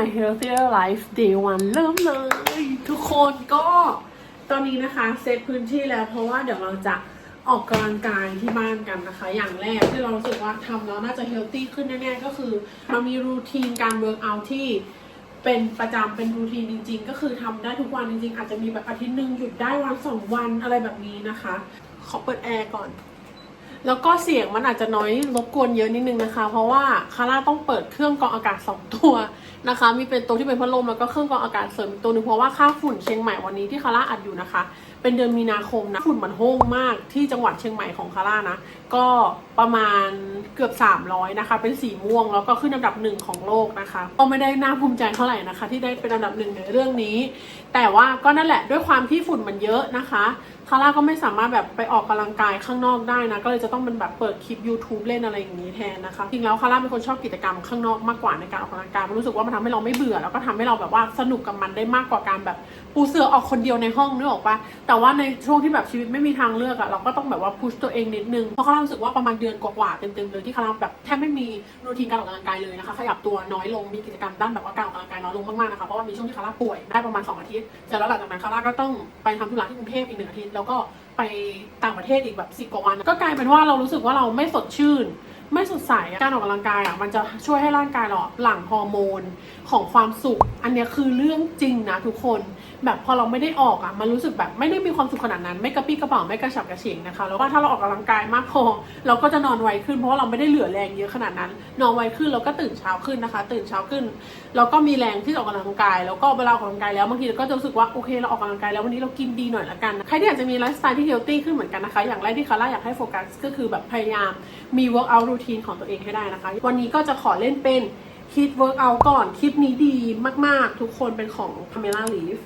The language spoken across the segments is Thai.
My Healthier Life Day 1 เริ่มเลย ทุกคนก็ตอนนี้นะคะเซตพื้นที่แล้วเพราะว่าเดี๋ยวเราจะออกกำลังกายที่บ้านกันนะคะ อย่างแรกที่เรารู้สึกว่าทำแล้วน่าจะเฮลตี้ขึ้นแน่ๆก็คือเรามีรูทีนการเวิร์กอัลที่เป็นประจำเป็นรูทีนจริง ๆ ก็คือทำได้ทุกวันจริงๆ อาจจะมีแบบอาทิตย์หนึ่งหยุดได้วันสองวันอะไรแบบนี้นะคะ ขอเปิดแอร์ก่อน แล้วก็เสียงมันอาจจะน้อยรบกวนเยอะนิดนึงนะคะ เพราะว่าคาร่าต้องเปิดเครื่องกรองอากาศสองตัวนะคะ มีเป็นตัวที่เป็นพัดลมแล้วก็เครื่องกรองอากาศเสริมอีกตัวหนึงเพราะว่าค่าฝุ่นเชียงใหม่วันนี้ที่คาร่าอัดอยู่นะคะ เป็นเดือนมีนาคมนะฝุ่นมันโห้งมากที่จังหวัดเชียงใหม่ของคาร่านะ ก็ประมาณเกือบ 300 นะคะ เป็นสีม่วงแล้วก็ขึ้นอันดับหนึ่งของโลกนะคะ ก็ไม่ได้น่าภูมิใจเท่าไหร่นะคะ ที่ได้เป็นอันดับหนึ่งในเรื่องนี้ แต่ว่าก็นั่นแหละด้วยความที่ฝุ่นมันเยอะนะคะคาร่าก็ไม่สามารถแบบไปออกกำลังกายข้างนอกได้นะ ก็เลยจะต้องเป็นแบบเปิดคลิป YouTube เล่นอะไรอย่างนี้แทนนะคะ จริงแล้วคาร่าเป็นคนชอบกิจกรรมข้างนอกมากกว่าในการออกกำลังกายมันรู้สึกว่ามันทำให้เราไม่เบื่อ แล้วก็ทำให้เราแบบว่าสนุกกับมันได้มากกว่าการแบบปูเสือออกคนเดียวในห้องนึกออกปะแต่ว่าในช่วงที่แบบชีวิตไม่มีทางเลือกอะเราก็ต้องแบบว่าพุชตัวเองนิดนึงเพราะคาร่ารู้สึกว่าประมาณเดือนกว่าๆเต็มๆเลยที่คาร่าแบบแทบไม่มีรูทีนการออกกำลังกายเลยนะคะขยับตัวน้อยลงมีกิจกรรมด้านแบบว่าการออกกำลังกายน้อยลงมากๆนะคะเพราะว่ามีช่วงที่คาร่าป่วยได้ประมาณ 2 อาทิตย์เสร็จแล้วหลังจากนั้นคาร่าก็ต้องไปทำธุระที่กรุงเทพอีกหนึ่งอาทิตย์แล้วก็ไปต่างประเทศอีกแบบสิบกว่าวันก็กลายเป็นว่าเรารู้สึกว่าเราไม่สดชื่น ไม่สดใสการออกกำลังกายอะมันจะช่วยให้ร่างกายเราอหลั่งฮอร์โมนของความสุข อันนี้คือเรื่องจริงนะทุกคน แบบพอเราไม่ได้ออกอะมันรู้สึกแบบไม่ได้มีความสุขขนาดนั้น ไม่กระปี้กระเป๋าไม่กระฉับกระเฉงนะคะแล้วก็ถ้าเราออกกำลังกายมากพอเราก็จะนอนไวขึ้นเพราะว่าเราไม่ได้เหลือแรงเยอะขนาดนั้น นอนไวขึ้นแล้วก็ตื่นเช้าขึ้นนะคะ ตื่นเช้าขึ้นแล้วก็มีแรงที่จะออกกำลังกาย แล้วก็เวลาออกกำลังกายแล้วบางทีเราก็จะรู้สึกว่าโอเคเราออกกำลังกายแล้ววันนี้เรากินดีหน่อยละกันใครที่อยากจะมีไลฟ์สไตล์ที่เฮลตี้ขึ้นเหมือนกันนะคะ อย่างแรกที่คาร่าอยากให้โฟกัสก็คือแบบพยายามมี workout routine ของตัวเองให้ได้นะคะ วันนี้ก็จะขอเล่นเป็นคิด workout ก่อนคลิปนี้ดีมาก ๆ ทุกคนเป็นของ Pamela Leaf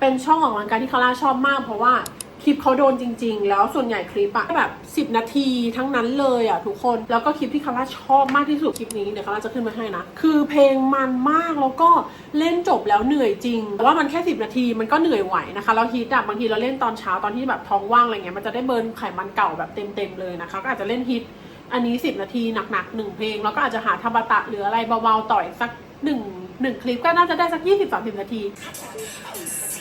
เป็นช่องออกกำลังกายที่คาร่าชอบมาก เพราะว่าคลิปเขาโดนจริง ๆ แล้วส่วนใหญ่คลิปอะแบบ 10 นาทีทั้งนั้นเลยอะทุกคน แล้วก็คลิปที่คาร่าชอบมากที่สุดคลิปนี้เดี๋ยวคาร่าจะขึ้นมาให้นะ คือเพลงมันมากแล้วก็เล่นจบแล้วเหนื่อยจริงแต่ว่ามันแค่ 10 นาทีมันก็เหนื่อยไหวนะคะแล้วฮิตอะบางทีเราเล่นตอนเช้าตอนที่แบบท้องว่างอะไรเงี้ยมันจะได้เบิร์นไขมันเก่าแบบเต็มๆเลยนะคะก็อาจจะเล่นฮิตอันนี้ 10 นาทีหนักๆหนึ่งเพลงแล้วก็อาจจะหาทาบตะหรืออะไรเบาๆต่อยสักหนึ่งหนึ่งคลิปก็น่าจะได้สัก 20-30 นาที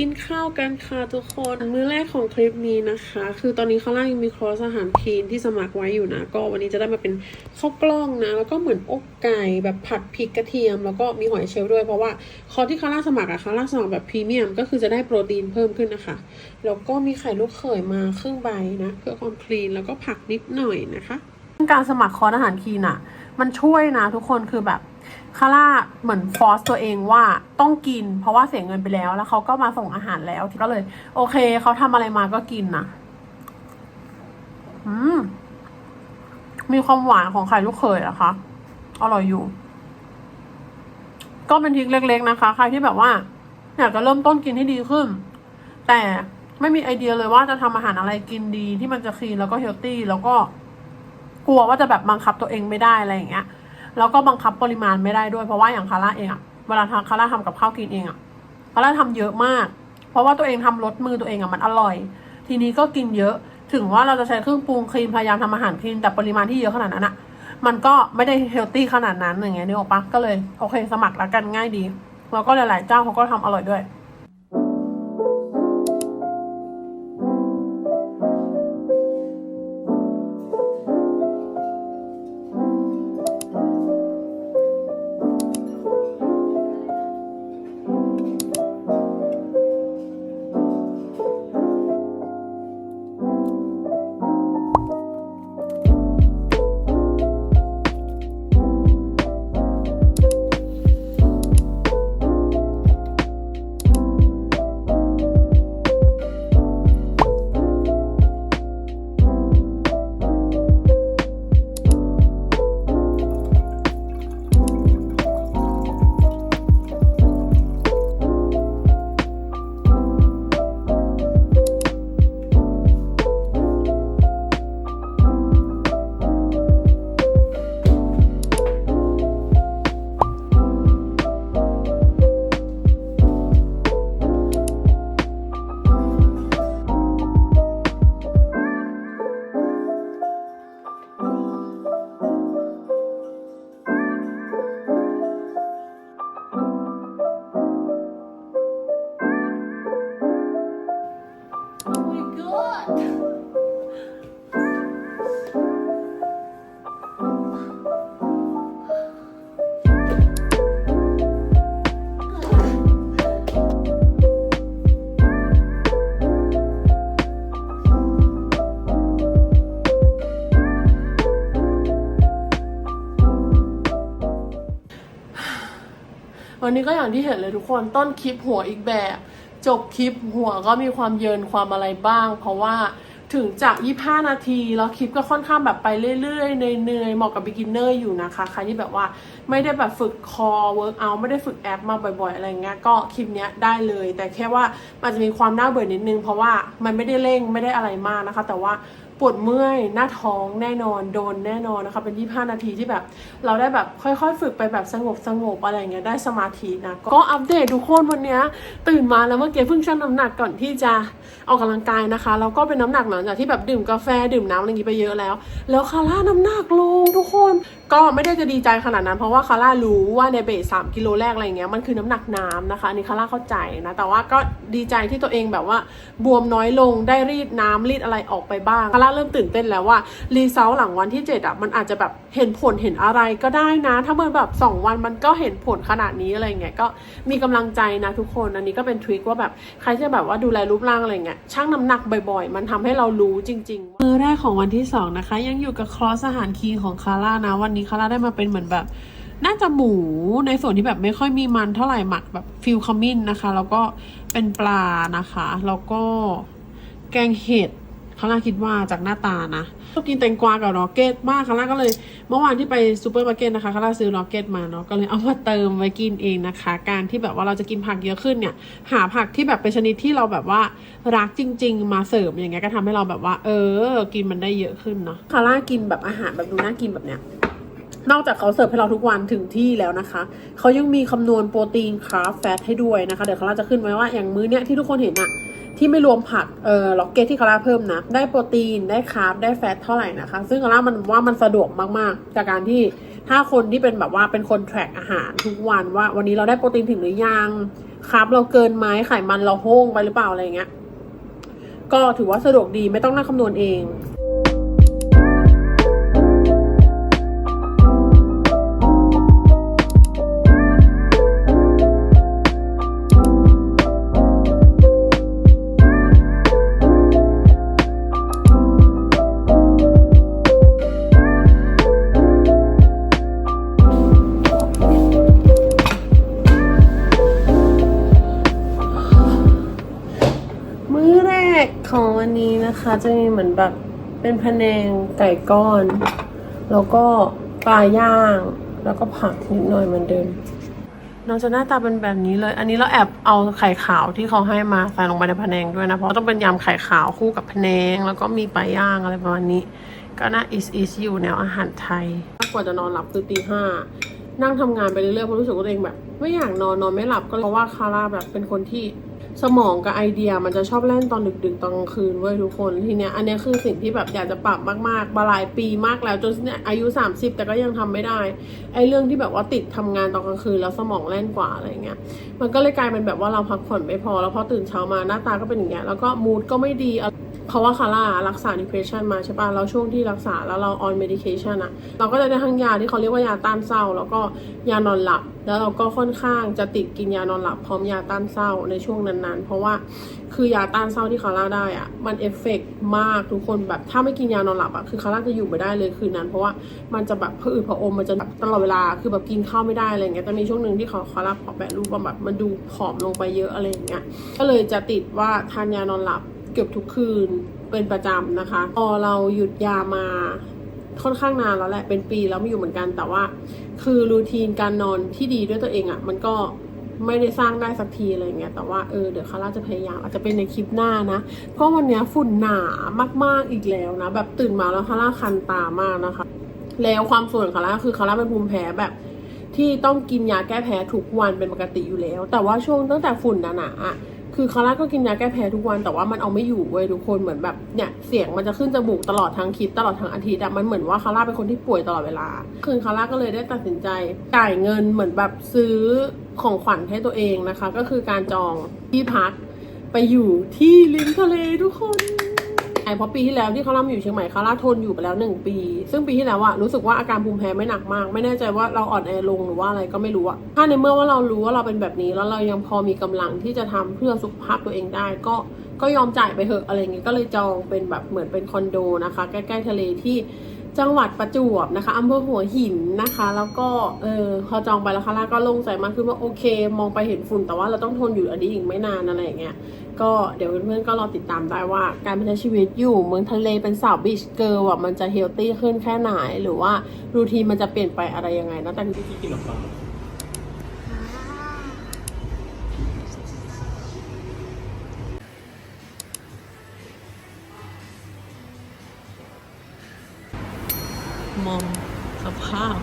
กินข้าวกันค่ะทุกคน มื้อแรกของคลิปนี้นะคะ คือตอนนี้ข้างล่างยังมีคอร์สอาหารคลีนที่สมัครไว้อยู่นะ ก็วันนี้จะได้มาเป็นข้าวกล้องนะ แล้วก็เหมือนอกไก่แบบผัดพริกกระเทียม แล้วก็มีหอยเชลล์ด้วยเพราะว่าคอร์สที่ข้างล่างสมัครอะข้างล่างสมัครแบบพรีเมียม ก็คือจะได้โปรตีนเพิ่มขึ้นนะคะ แล้วก็มีไข่ลูกเขยมาครึ่งใบนะ เพื่อความคลีนแล้วก็ผักนิดหน่อยนะคะ การสมัครคอร์สอาหารคลีนอะมันช่วยนะทุกคนคือแบบ คาร่าเหมือนฟอสตัวเองว่าต้องกิน เพราะว่าเสียเงินไปแล้ว แล้วเขาก็มาส่งอาหารแล้วก็เลย โอเคเขาทำอะไรมาก็กินนะอืมมีความหวานของไข่ลูกเขยนะคะ อร่อยอยู่ ก็เป็นทิคเล็ก ๆ นะคะ ใครที่แบบว่าอยากจะเริ่มต้นกินให้ดีขึ้น แต่ไม่มีไอเดียเลยว่าจะทำอาหารอะไรกินดีที่มันจะคลีนแล้วก็เฮลตี้แล้วก็กลัวว่าจะแบบบังคับตัวเองไม่ได้อะไรอย่างเงี้ย แล้วก็บังคับปริมาณไม่ได้ด้วยเพราะว่าอย่างคาร่าเองอะเวลาคาร่าทำกับข้าวกินเองอะคาร่าทำเยอะมาก เพราะว่าตัวเองทำรสมือตัวเองอะมันอร่อย ทีนี้ก็กินเยอะถึงว่าเราจะใช้เครื่องปรุงคลีนพยายามทำอาหารคลีนแต่ปริมาณที่เยอะขนาดนั้นอะมันก็ไม่ได้เฮลตี้ขนาดนั้นอย่างเงี้ยนึกออกปะก็เลยโอเคสมัครแล้วกันง่ายดี แล้วก็หลายๆเจ้าเขาก็ทำอร่อยด้วย วันนี้ก็อย่างที่เห็นเลยทุกคนต้นคลิปหัวอีกแบบ จบคลิปหัวก็มีความเยินความอะไรบ้าง เพราะว่าถึงจาก 25 นาทีแล้วคลิปก็ค่อนข้างแบบไปเรื่อยๆเนื่อยๆเหมาะกับ beginner อยู่นะคะใครที่แบบว่าไม่ได้แบบฝึกคอ work out ไม่ได้ฝึกแอปมาบ่อยๆ อะไรเงี้ยก็คลิปเนี้ยได้เลย แต่แค่ว่ามันจะมีความน่าเบื่อนิดนึง เพราะว่ามันไม่ได้เร่งไม่ได้อะไรมากนะคะ แต่ว่า ปวดเมื่อยหน้าท้องแน่นอนโดนแน่นอนนะคะเป็น 25 นาทีที่แบบ เราได้แบบค่อยๆ ฝึกไปแบบสงบสงบอะไรเงี้ยได้สมาธินะก็อัปเดตทุกคนวันนี้ตื่นมาแล้วเมื่อกี้เพิ่งชั่งน้ำหนักก่อนที่จะออกกำลังกายนะคะแล้วก็เป็นน้ำหนักหลังจากที่แบบดื่มกาแฟดื่มน้ำอะไรอย่างงี้ไปเยอะแล้ว แล้วคาร่าน้ำหนักลงทุกคน ก็ไม่ได้จะดีใจขนาดนั้น เพราะว่าคาร่ารู้ว่าในเบสสามกิโลแรกอะไรเงี้ยมันคือน้ำหนักน้ำนะคะนนี้คาร่าเข้าใจนะ แต่ว่าก็ดีใจที่ตัวเองแบบว่าบวมน้อยลงได้รีดน้ำรีดอะไรออกไปบ้างคาร่าเริ่มตื่นเต้นแล้วว่ารีเซลหลังวันที่เจ็ดอะมันอาจจะแบบเห็นผลเห็นอะไรก็ได้นะ ถ้ามันแบบสองวันมันก็เห็นผลขนาดนี้อะไรเงี้ยก็มีกำลังใจนะทุกคนอันนี้ก็เป็นทริคว่าแบบใครจะแบบว่าดูแลรูปร่างอะไรเงี้ยชั่งน้ำหนักบ่อยๆ มันทำให้เรารู้จริงๆมือแรกของวันที่สองนะคะยังอยู่กับครอสอาหารคีของคาร่านะวันนี้คาร่าได้มาเป็นเหมือนแบบ น่าจะหมูในส่วนที่แบบไม่ค่อยมีมันเท่าไหร่หมักแบบฟิลขมิ้นนะคะ แล้วก็เป็นปลานะคะ แล้วก็แกงเห็ดคาร่าคิดว่าจากหน้าตานะชอบกินแตงกวากับร็อกเก็ตมากคาร่าก็เลย เมื่อวานที่ไปซูเปอร์มาร์เก็ตนะคะคาร่าซื้อร็อกเก็ตมาเนาะก็เลยเอามาเติมไว้กินเองนะคะ การที่แบบว่าเราจะกินผักเยอะขึ้นเนี่ย หาผักที่แบบเป็นชนิดที่เราแบบว่ารักจริง ๆ มาเสิร์ฟอย่างเงี้ยก็ทำให้เราแบบว่า เออ กินมันได้เยอะขึ้นเนาะคาร่ากินแบบอาหารแบบดูน่ากินแบบเนี้ย นอกจากเขาเสิร์ฟให้เราทุกวันถึงที่แล้วนะคะ เขายังมีคำนวณโปรตีนคาร์บแฟตให้ด้วยนะคะ เดี๋ยวคาร่าจะขึ้นไว้ว่าอย่างมื้อเนี้ยที่ทุกคนเห็นอะที่ไม่รวมผักเอ่อล็อกเก็ตที่คาร่าเพิ่มนะ ได้โปรตีนได้คาร์บได้แฟตเท่าไหร่นะคะ ซึ่งคาร่ามันว่ามันสะดวกมากๆ จากการที่ถ้าคนที่เป็นแบบว่าเป็นคนแทร็กอาหารทุกวันว่า วันนี้เราได้โปรตีนถึงหรือยังคาร์บเราเกินไหมไขมันเราโห้งไปหรือเปล่าอะไรเงี้ยก็ถือว่าสะดวกดีไม่ต้องนั่งคำนวณเอง เหมือนแบบเป็นพะแนงไก่ก้อน แล้วก็ปลาย่าง แล้วก็ผักนิดหน่อยเหมือนเดิมน้องจะหน้าตาเป็นแบบนี้เลย อันนี้เราแอบเอาไข่ขาวที่เขาให้มาใส่ลงไปในพะแนงด้วยนะ เพราะต้องเป็นยำไข่ขาวคู่กับพะแนง แล้วก็มีปลาย่างอะไรประมาณนี้ ก็น่าอิสอิสอยู่แนวอาหารไทยกว่าจะนอนหลับคือตีห้านั่งทำงานไปเรื่อยๆเพราะรู้สึกว่าตัวเองแบบ ไม่อยากนอนนอนไม่หลับก็เลยเพราะว่าคาร่าแบบเป็นคนที่ สมองกับไอเดียมันจะชอบเล่นตอนดึกๆตอนกลางคืนเว้ยทุกคนทีเนี้ยอันเนี้ยคือสิ่งที่แบบอยากจะปรับมากๆมาหลายปีมากแล้วจนเนี่ยอายุ 30 แต่ก็ยังทำไม่ได้ไอเรื่องที่แบบว่าติดทำงานตอนกลางคืนแล้วสมองเล่นกว่าอะไรเงี้ยมันก็เลยกลายเป็นแบบว่าเราพักผ่อนไม่พอแล้วพอตื่นเช้ามาหน้าตาก็เป็นอย่างเงี้ยแล้วก็มูดก็ไม่ดี เพราะว่าคาร่ารักษา depression มาใช่ปะแล้วช่วงที่รักษาแล้วเรา on medication อะเราก็จะได้ทั้งยาที่เขาเรียกว่ายาต้านเศร้า แล้วก็ยานอนหลับ แล้วเราก็ค่อนข้างจะติดกินยานอนหลับพร้อมยาต้านเศร้าในช่วงนั้นๆ เพราะว่าคือยาต้านเศร้าที่คาร่าได้อะมันเอฟเฟกต์มากทุกคนแบบถ้าไม่กินยานอนหลับอะคือคาร่าจะอยู่ไม่ได้เลยคืนนั้น เพราะว่ามันจะแบบผะอืดผะอมมันจะแบบตลอดเวลาคือแบบกินข้าวไม่ได้อะไรเงี้ยแต่มีช่วงหนึ่งที่เขาคาร่าขอแปะรูปแบบมันดูผอมลงไปเยอะอะไรอย่างเงี้ยก็เลยจะติดว่าทานยานอนหลับ เกือบทุกคืนเป็นประจำนะคะ พอเราหยุดยามาค่อนข้างนานแล้วแหละเป็นปีแล้วไม่อยู่เหมือนกันแต่ว่า คือรูทีนการนอนที่ดีด้วยตัวเองอะ่ะ มันก็ไม่ได้สร้างได้สักทีอะไรเงี้ยแต่ว่าเออเดี๋ยวคาร่าจะพยายามอาจจะเป็นในคลิปหน้านะ เพราะวันนี้ฝุ่นหนามากๆอีกแล้วนะ แบบตื่นมาแล้วคาร่าคันตามากนะคะ แล้วความส่วนคาร่าคือคาร่าเป็นภูมิแพ้แบบ ที่ต้องกินยาแก้แพ้ทุกวันเป็นปกติอยู่แล้ว แต่ว่าช่วงตั้งแต่ฝุ่นหนาๆ คือคาร่าก็กินยาแก้แพ้ทุกวันแต่ว่ามันเอาไม่อยู่เว้ยทุกคนเหมือนแบบเนี่ยเสียงมันจะขึ้นจมูกตลอดทั้งคลิปตลอดทั้งอาทิตย์อะมันเหมือนว่าคาร่าเป็นคนที่ป่วยตลอดเวลา คืนคาร่าก็เลยได้ตัดสินใจจ่ายเงินเหมือนแบบซื้อของขวัญให้ตัวเองนะคะ ก็คือการจองที่พักไปอยู่ที่ริมทะเลทุกคน เพราะปีที่แล้วที่คาร่ามาอยู่เชียงใหม่คาร่าทนอยู่ไปแล้วหนึ่งปี ซึ่งปีที่แล้วอะรู้สึกว่าอาการภูมิแพ้ไม่หนักมาก ไม่แน่ใจว่าเราอ่อนแอลงหรือว่าอะไรก็ไม่รู้อะถ้าในเมื่อว่าเรารู้ว่าเราเป็นแบบนี้ แล้วเรายังพอมีกำลังที่จะทำเพื่อสุขภาพตัวเองได้ ก็ก็ยอมจ่ายไปเถอะอะไรเงี้ยก็เลยจองเป็นแบบเหมือนเป็นคอนโดนะคะ ใกล้ๆทะเลที่ จังหวัดประจวบนะคะอำเภอหัวหินนะคะ แล้วก็เออพอจองไปแล้วคาร่าก็โล่งใจมากขึ้นว่าโอเค มองไปเห็นฝุ่นแต่ว่าเราต้องทนอยู่อันนี้อีกไม่นานอะไรอย่างเงี้ยก็เดี๋ยวเพื่อนๆก็รอติดตามได้ว่าการใช้ชีวิตอยู่เมืองทะเลเป็นสาวบีชเกิร์ลอะมันจะเฮลตี้ขึ้นแค่ไหนหรือว่ารูทีมันจะเปลี่ยนไปอะไรยังไงนะแต่ที่กินขนมปั มองสภาพ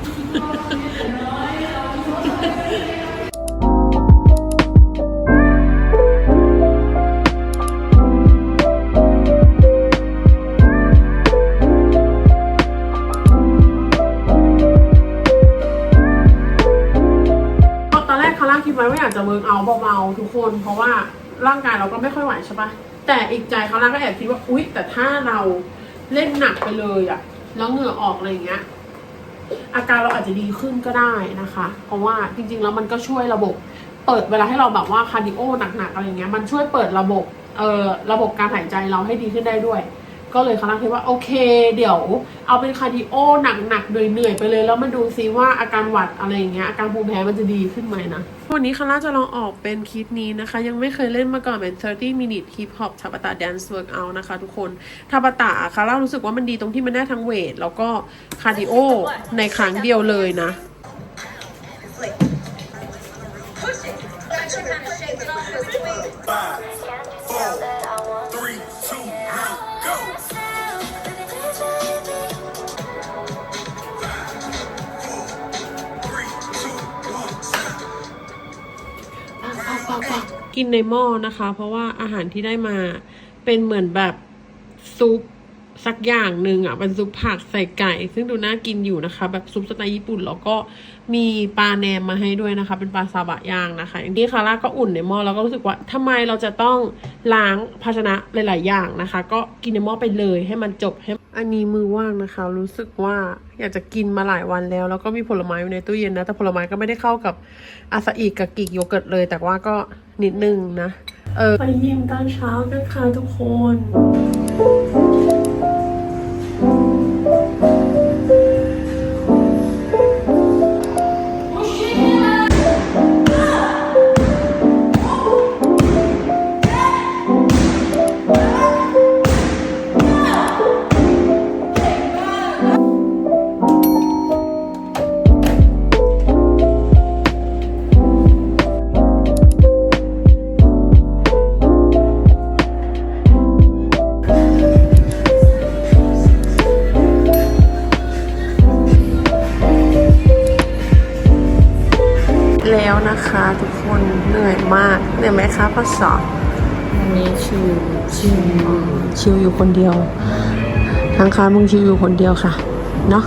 ตอนแรกคาร่าคิดไว้ว่าอยากจะเวิร์กเอาเบาๆทุกคน เพราะว่าร่างกายเราก็ไม่ค่อยไหวใช่ปะแต่อีกใจคาร่าก็แอบคิดว่าอุ๊ย แต่ถ้าเราเล่นหนักไปเลยอะ แล้วเหงื่อออกอะไรอย่างเงี้ย อาการเราอาจจะดีขึ้นก็ได้นะคะ เพราะว่าจริงๆแล้วมันก็ช่วยระบบ เปิดเวลาให้เราแบบว่าคาร์ดิโอหนักๆอะไรเงี้ยมันช่วยเปิดระบบเอ่อระบบการหายใจเราให้ดีขึ้นได้ด้วย ก็เลยคาร่าคิดว่าโอเค เดี๋ยว เอาเป็นคาร์ดิโอหนักๆเหนื่อยๆไปเลย แล้วมาดูซิว่าอาการหวัดอะไรอย่างเงี้ยอาการภูมิแพ้มันจะดีขึ้นไหมนะวันนี้คาร่าจะลองออกเป็นคลิปนี้นะคะ ยังไม่เคยเล่นมาก่อนเป็น 30 minute hip hop ทาบตา dance workout นะคะทุกคนทาบตาคาร่ารู้สึกว่ามันดีตรงที่มันได้ทั้งเวท แล้วก็คาร์ดิโอในครั้งเดียวเลยนะ กินในหม้อนะคะ เพราะว่าอาหารที่ได้มาเป็นเหมือนแบบซุปสักอย่างหนึ่งอะเป็นซุปผักใส่ไก่ ซึ่งดูน่ากินอยู่นะคะ แบบซุปสไตล์ญี่ปุ่นแล้วก็มีปลาแหนมมาให้ด้วยนะคะ เป็นปลาซาบะย่างนะคะ อย่างที่คาร่าก็อุ่นในหม้อแล้วก็รู้สึกว่าทำไมเราจะต้องล้างภาชนะหลาย ๆ อย่างนะคะ ก็กินในหม้อไปเลยให้มันจบให้อันนี้มือว่างนะคะ รู้สึกว่าอยากจะกินมาหลายวันแล้ว แล้วก็มีผลไม้อยู่ในตู้เย็นนะแต่ผลไม้ก็ไม่ได้เข้ากับอาซาอิกับกิกโยเกิร์ตเลย แต่ว่าก็ นิดนึงนะ เออ ไปยิมตอนเช้านะคะทุกคน แล้วนะคะทุกคนเหนื่อยมากเหนื่อยไหมคะพ่อสอบวันนี้ชิวชิวชิวอยู่คนเดียวทางคารมึงชิวอยู่คนเดียวค่ะ เนาะ